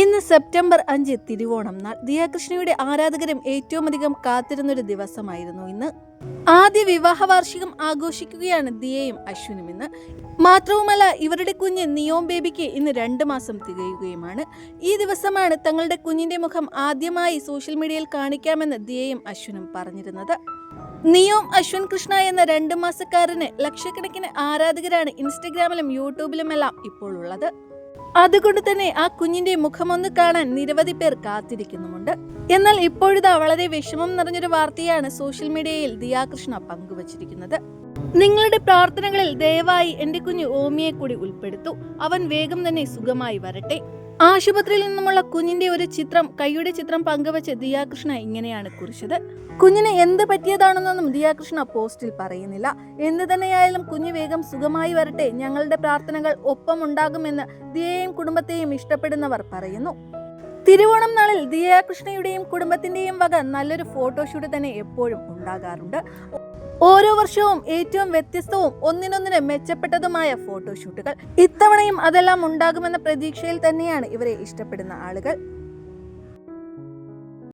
ഇന്ന് സെപ്റ്റംബർ അഞ്ച് തിരുവോണം നാൾ ദിയാകൃഷ്ണയുടെ ആരാധകരും ഏറ്റവും അധികം കാത്തിരുന്നൊരു ദിവസമായിരുന്നു ഇന്ന്. ആദ്യ വിവാഹ വാർഷികം ആഘോഷിക്കുകയാണ് ദിയയും അശ്വിനും ഇന്ന്. മാത്രവുമല്ല ഇവരുടെ കുഞ്ഞ് നിയോം ബേബിക്ക് ഇന്ന് രണ്ട് മാസം തികയുകയുമാണ്. ഈ ദിവസമാണ് തങ്ങളുടെ കുഞ്ഞിന്റെ മുഖം ആദ്യമായി സോഷ്യൽ മീഡിയയിൽ കാണിക്കാമെന്ന് ദിയയും അശ്വിനും പറഞ്ഞിരുന്നത്. നിയോം അശ്വിൻ കൃഷ്ണ എന്ന രണ്ട് മാസക്കാരന് ലക്ഷക്കണക്കിന് ആരാധകരാണ് ഇൻസ്റ്റഗ്രാമിലും യൂട്യൂബിലുമെല്ലാം ഇപ്പോൾ ഉള്ളത്. അതുകൊണ്ട് തന്നെ ആ കുഞ്ഞിന്റെ മുഖമൊന്ന് കാണാൻ നിരവധി പേർ കാത്തിരിക്കുന്നുമുണ്ട്. എന്നാൽ ഇപ്പോഴിതാ വളരെ വിഷമം നിറഞ്ഞൊരു വാർത്തയാണ് സോഷ്യൽ മീഡിയയിൽ ദിയാകൃഷ്ണ പങ്കുവച്ചിരിക്കുന്നത്. നിങ്ങളുടെ പ്രാർത്ഥനകളിൽ ദയവായി എന്റെ കുഞ്ഞ് ഓമിയെ കൂടി ഉൾപ്പെടുത്തു. അവൻ വേഗം തന്നെ സുഖമായി വരട്ടെ. ആശുപത്രിയിൽ നിന്നുമുള്ള കുഞ്ഞിന്റെ ഒരു ചിത്രം കൈയുടെ ചിത്രം പങ്കുവച്ച് ദിയാകൃഷ്ണ ഇങ്ങനെയാണ് കുറിച്ചത്. കുഞ്ഞിന് എന്ത് പറ്റിയതാണെന്നൊന്നും ദിയാകൃഷ്ണ പോസ്റ്റിൽ പറയുന്നില്ല. എന്ത് തന്നെയായാലും കുഞ്ഞ് വേഗം സുഖമായി വരട്ടെ ഞങ്ങളുടെ പ്രാർത്ഥനകൾ ഒപ്പമുണ്ടാകുമെന്ന് ദിയയെയും കുടുംബത്തെയും ഇഷ്ടപ്പെടുന്നവർ പറയുന്നു. തിരുവോണം നാളിൽ ദിയാകൃഷ്ണയുടെയും കുടുംബത്തിന്റെയും വക നല്ലൊരു ഫോട്ടോഷൂട്ട് തന്നെ എപ്പോഴും ഉണ്ടാകാറുണ്ട്. ഓരോ വർഷവും ഏറ്റവും വ്യത്യസ്തവും ഒന്നിനൊന്നിന് മെച്ചപ്പെട്ടതുമായ ഫോട്ടോഷൂട്ടുകൾ ഇത്തവണയും അതെല്ലാം ഉണ്ടാകുമെന്ന പ്രതീക്ഷയിൽ തന്നെയാണ് ഇവരെ ഇഷ്ടപ്പെടുന്ന ആളുകൾ.